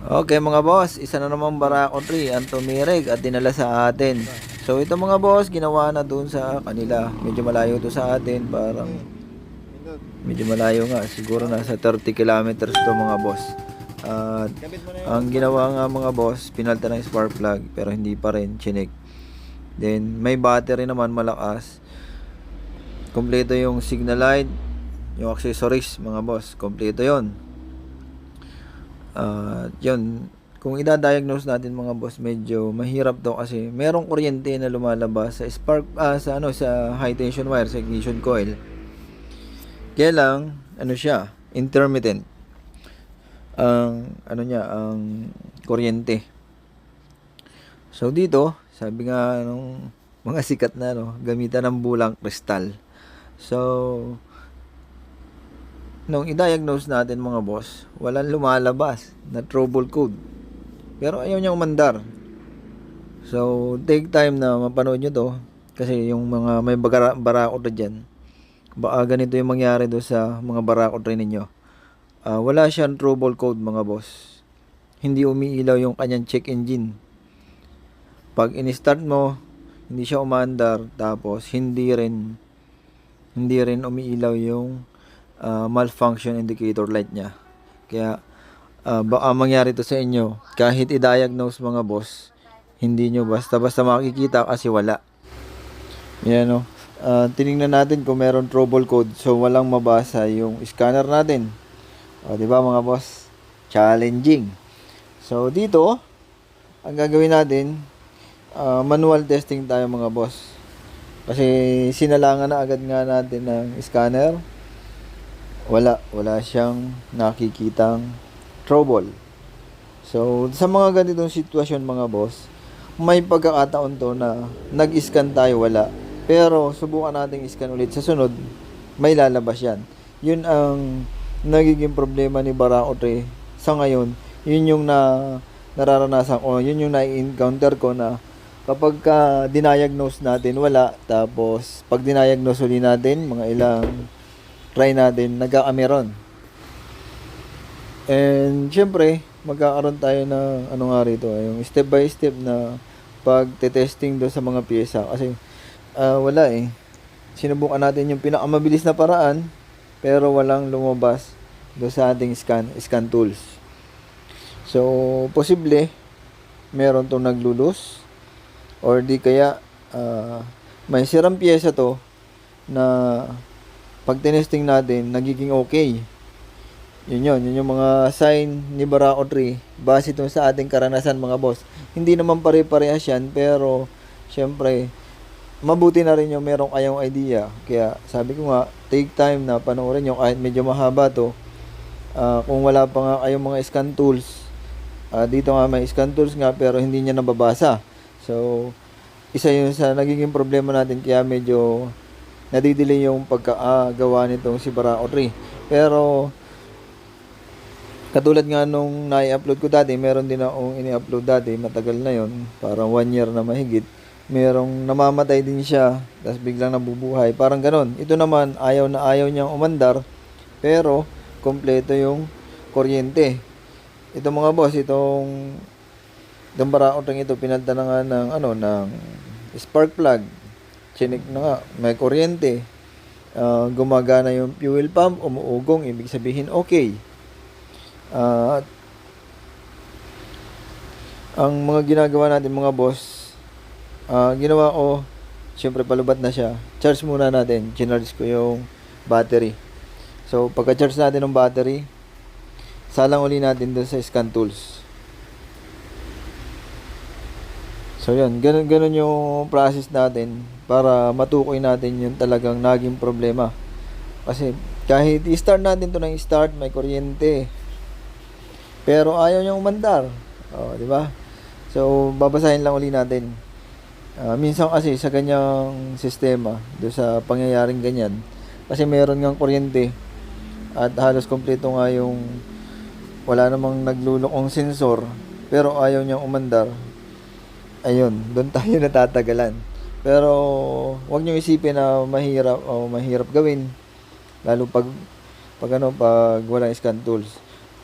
Okay mga boss, isa na naman Barako 3 ang tumirig at dinala sa atin. So ito mga boss, ginawa na dun sa kanila. Medyo malayo to sa atin, parang medyo malayo nga. Siguro nasa 30 kilometers to mga boss. At ang ginawa nga mga boss, pinalta ng spark plug pero hindi pa rin chinik. Then may battery naman malakas. Kompleto yung signal light, yung accessories mga boss, kompleto yon. Ah, yun, kung ida-diagnose natin mga boss, medyo mahirap to kasi merong kuryente na lumalabas sa spark ah, sa ano sa high tension wire, sa ignition coil. Kaya lang, ano siya, intermittent. Ang ano niya, ang kuryente. So dito, sabi nga nung mga sikat na no, gamitan ng bulang kristal. So, nung i-diagnose natin mga boss, walang lumalabas na trouble code. Pero ayaw niyang umandar. So, take time na mapanood nyo to. Kasi yung mga may bagara, barako na dyan, baka ganito yung mangyari do sa mga barako rin ninyo. Ah, wala siyang trouble code mga boss. Hindi umiilaw yung kanyang check engine. Pag in-start mo, hindi siya umandar, tapos hindi rin hindi rin umiilaw yung uh, malfunction indicator light niya. Kaya uh, baka mangyari to sa inyo kahit i-diagnose mga boss, hindi nyo basta-basta makikita kasi wala. Yan no. Uh, tiningnan natin kung meron trouble code so walang mabasa yung scanner natin. O, di ba mga boss? Challenging. So dito, ang gagawin natin, uh, manual testing tayo mga boss. Kasi sinalangan na agad nga natin ng scanner wala wala siyang nakikitang trouble. So sa mga ganitong sitwasyon mga boss may pagkakataon to na nag-scan tayo wala. Pero subukan nating scan ulit. Sa sunod may lalabas yan. Yun ang nagiging problema ni Barako 3 sa ngayon. Yun yung na nararanasan ko yun yung na-encounter ko na kapag ka diniagnose natin wala. Tapos pag diniagnose ulit natin mga ilang try natin, nagkakameron. And, syempre, magkakaroon tayo ng, ano nga rito, yung step by step na pag-testing do sa mga pyesa. Kasi, uh, wala eh. Sinubukan natin yung pinakamabilis na paraan, pero walang lumabas do sa ating scan, scan tools. So, posible, meron tong naglulus, or di kaya, uh, may sirang pyesa to, na pag tinesting natin, nagiging okay. Yun yun, yun yung mga sign ni Barako 3 base ito sa ating karanasan mga boss. Hindi naman pare-parehas yan, pero syempre, mabuti na rin yung merong kayong idea. Kaya sabi ko nga, take time na panoorin yung kahit medyo mahaba to. Uh, kung wala pa nga kayong mga scan tools, uh, dito nga may scan tools nga pero hindi niya nababasa. So, isa yun sa nagiging problema natin kaya medyo nadidelay yung pagkagawa nitong si Barako 3. Pero, katulad nga nung nai-upload ko dati, meron din akong ini-upload dati, matagal na yon parang one year na mahigit. Merong namamatay din siya, tapos biglang nabubuhay. Parang ganon. Ito naman, ayaw na ayaw niyang umandar, pero kompleto yung kuryente. Ito mga boss, itong itong Barako ito, pinalta na nga ng, ano, ng spark plug chinik na nga, may kuryente, uh, gumagana yung fuel pump, umuugong, ibig sabihin okay. Uh, ang mga ginagawa natin mga boss, uh, ginawa ko, syempre palubat na siya, charge muna natin, chinarge ko yung battery. So, pagka-charge natin ng battery, salang uli natin doon sa scan tools. So, yun, ganun, ganun yung process natin para matukoy natin yung talagang naging problema. Kasi kahit i-start natin to ng start, may kuryente. Pero ayaw niyang umandar. Oh, di ba? So, babasahin lang uli natin. Uh, minsan kasi sa ganyang sistema, do sa pangyayaring ganyan, kasi meron ngang kuryente at halos kompleto nga yung wala namang naglulokong sensor pero ayaw niyang umandar ayun, doon tayo natatagalan. Pero wag niyo isipin na mahirap o mahirap gawin lalo pag pag ano pag walang scan tools.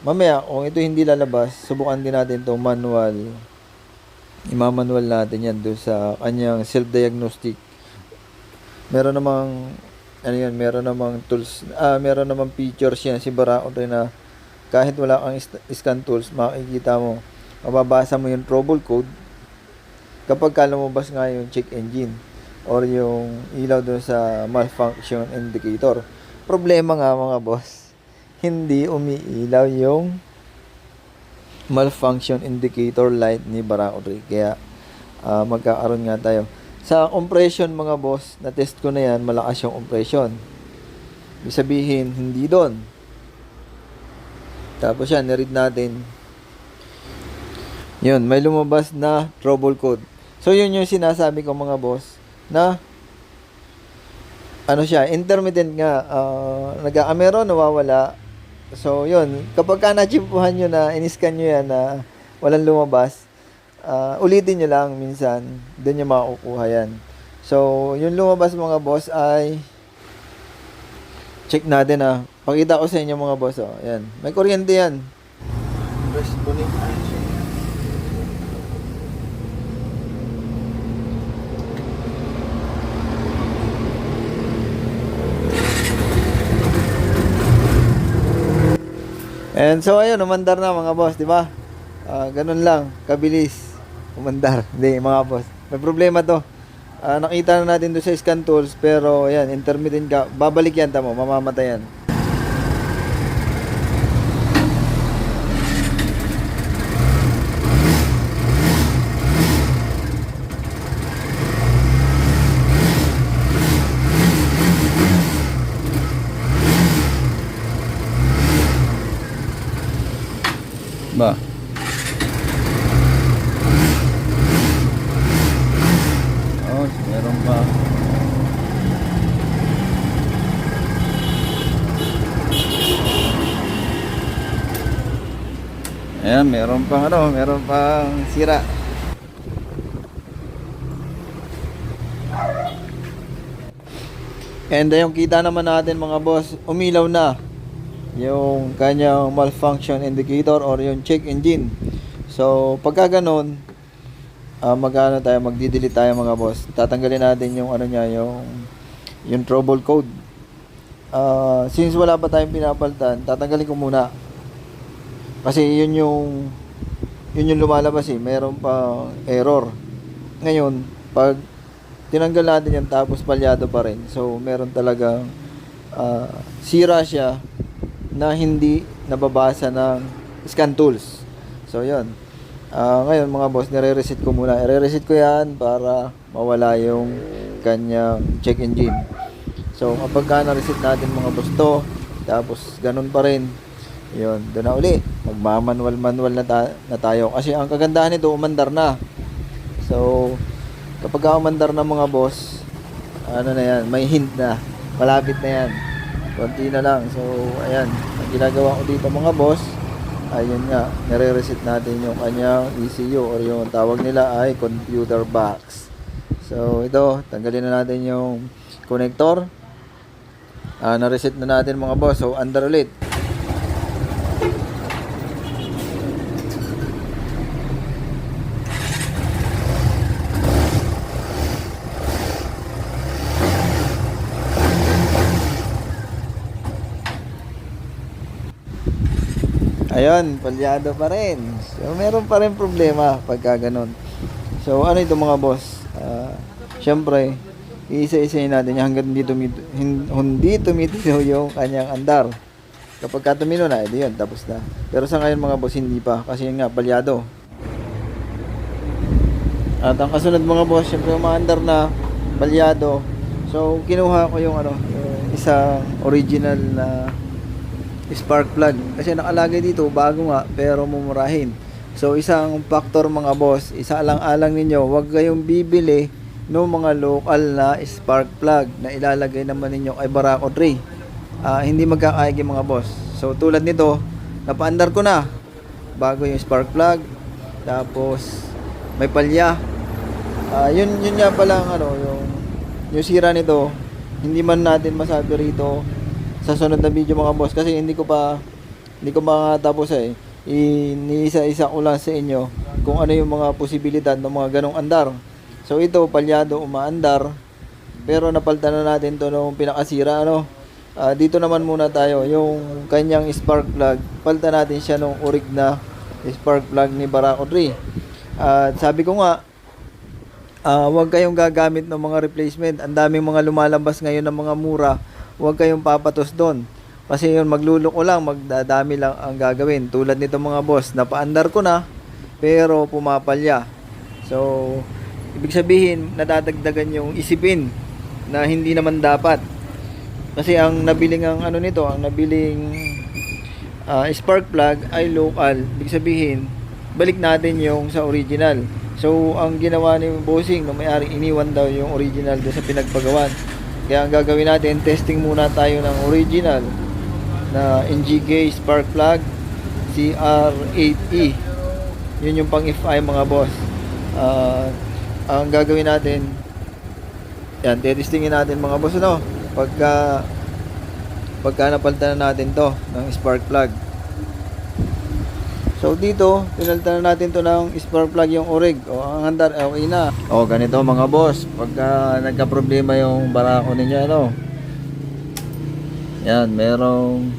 mamaya kung ito hindi lalabas, subukan din natin to manual. Imamanual natin yan doon sa kanyang self-diagnostic. Meron namang ano yan, meron namang tools, ah, meron namang features yan si Barao rin na kahit wala kang scan tools, makikita mo, mababasa mo yung trouble code kapag ka lumabas nga yung check engine or yung ilaw doon sa malfunction indicator. Problema nga mga boss, hindi umiilaw yung malfunction indicator light ni Barao Ray. Kaya ah, magkakaroon nga tayo. Sa compression mga boss, na-test ko na yan, malakas yung compression. Ibig sabihin, hindi doon. Tapos yan, niread natin. Yun, may lumabas na trouble code. So, yun yung sinasabi ko mga boss, na ano siya, intermittent nga, uh, nag-aamero, nawawala. So, yun, kapag ka nachipuhan nyo na, iniscan nyo yan na walang lumabas, ah, ulitin nyo lang minsan, doon nyo makukuha yan. So, yung lumabas mga boss ay check natin ah. Pakita ko sa inyo mga boss oh. Ayan. May kuryente yan. And so ayun, umandar na mga boss, di ba? Ah, ganun lang, kabilis. Umandar. Hindi, mga boss. May problema to. Ah, nakita na natin doon sa scan tools, pero ayan, intermittent ka. Babalik yan, tamo, mamamatay yan. Ba? Oh, meron pa. Ayan, meron pang ano, meron pang sira. And yung kita naman natin mga boss, umilaw na yung kanyang malfunction indicator or yung check engine. So, pagka ganun, ah magano tayo, magdi-delete tayo mga boss. Tatanggalin natin yung ano niya, yung yung trouble code. Ah, since wala pa tayong pinapalitan, tatanggalin ko muna. Kasi yun yung yun yung lumalabas eh, mayroon pa error. Ngayon, pag tinanggal natin yan tapos palyado pa rin. So, meron talagang ah, sira siya na hindi nababasa ng scan tools. So, yun. Ah, ngayon mga boss, nire-reset ko muna. I-reset ko yan para mawala yung kanyang check engine. So, kapag ka na-reset natin mga boss to, tapos ganun pa rin, yun, doon na uli. Magmamanual-manual na, ta- na tayo. Kasi ang kagandahan nito, umandar na. So, kapag ka umandar na mga boss, ano na yan, may hint na. Malapit na yan. Konti na lang. So, ayan. Ang ginagawa ko dito mga boss, ayun nga, nire-reset natin yung kanyang ECU or yung tawag nila ay computer box. So, ito, tanggalin na natin yung connector. Ah, na-reset na natin mga boss. So, under ulit. Ayun, palyado pa rin. So, meron pa rin problema pagka ganun. So, ano ito mga boss? Ah, Siyempre, iisa-isayin natin yan hanggang hindi, tumito, hin- hindi tumitino yung kanyang andar. Kapag ka tumino na, edi yun, tapos na. Pero sa ngayon mga boss, hindi pa. Kasi yun nga, palyado. At ang kasunod mga boss, syempre umaandar na, palyado. So, kinuha ko yung ano, isang original na spark plug. Kasi nakalagay dito, bago nga, pero mumurahin. So, isang factor mga boss, isa alang-alang ninyo, huwag kayong bibili ng mga local na spark plug na ilalagay naman ninyo kay Barako 3. Ah, hindi magkakaigi mga boss. So, tulad nito, napaandar ko na bago yung spark plug. Tapos, may palya. Ah, yun, yun nga pala ano, yung, yung sira nito, hindi man natin masabi rito sa sunod na video mga boss kasi hindi ko pa hindi ko makatapos eh. Iniisa-isa ko lang sa inyo kung ano yung mga posibilidad ng mga ganong andar. So ito, palyado, umaandar. Pero napalitan na natin to nung pinakasira, ano. Ah, dito naman muna tayo, yung kanyang spark plug. Palitan natin siya nung urig na spark plug ni Barako 3. At sabi ko nga, Ah, huwag kayong gagamit ng mga replacement. Ang daming mga lumalabas ngayon ng mga mura. Huwag kayong papatos doon. Kasi yun, magluloko lang, magdadami lang ang gagawin. Tulad nito mga boss, napaandar ko na, pero pumapalya. So, ibig sabihin, nadadagdagan yung isipin na hindi naman dapat. Kasi ang nabiling ang ano nito, ang nabiling ah, spark plug ay local. Ibig sabihin, balik natin yung sa original. So, ang ginawa ni Bossing, no, may-ari, iniwan daw yung original doon sa pinagpagawan. Kaya ang gagawin natin, testing muna tayo ng original na NGK spark plug CR8E. Yun yung pang FI mga boss. Ah, ang gagawin natin, yan, testingin natin mga boss, ano, pagka pagka napalitan na natin to ng spark plug. So dito, pinalitan na natin to ng spark plug yung orig. O ang handar, eh, okay na. O ganito mga boss, pagka nagka-problema yung barako ninyo, ano. Yan, merong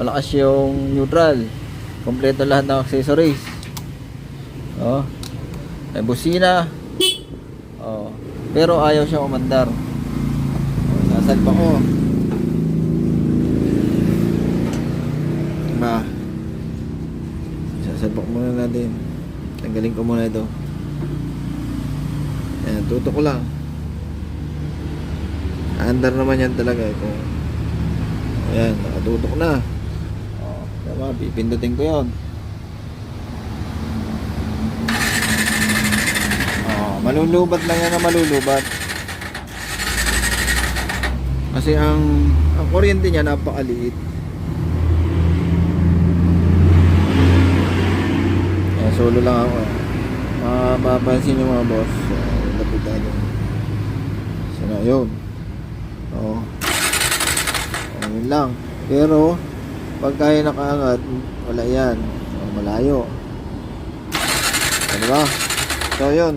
malakas yung neutral. Kompleto lahat ng accessories. O. May busina. O. Pero ayaw siya umandar. O, sasalpa ko. Sasalpak muna natin. Tanggalin ko muna ito. Ayan, tutok ko lang. Andar naman yan talaga. Ito. Ayan, nakatutok na. O, tama, pipindutin ko yon. O, malulubat lang yan na malulubat. Kasi ang ang kuryente niya napakaliit. Ayan, solo lang ako. Mapapansin nyo mga boss. So, lapit natin. So, na, yun. Oo. Oh, yun lang. Pero, pag kaya nakaangat, wala yan. So, malayo. So, diba? So, yun.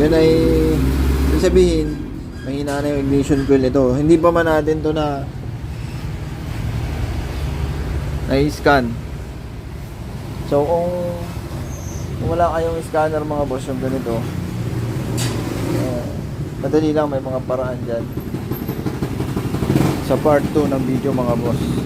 Yun ay, sabihin, mahina na yung ignition coil nito. Hindi pa man natin to na na-scan. So, kung, wala kayong scanner mga boss, yung ganito, uh, madali lang, may mga paraan dyan. Sa part 2 ng video mga boss.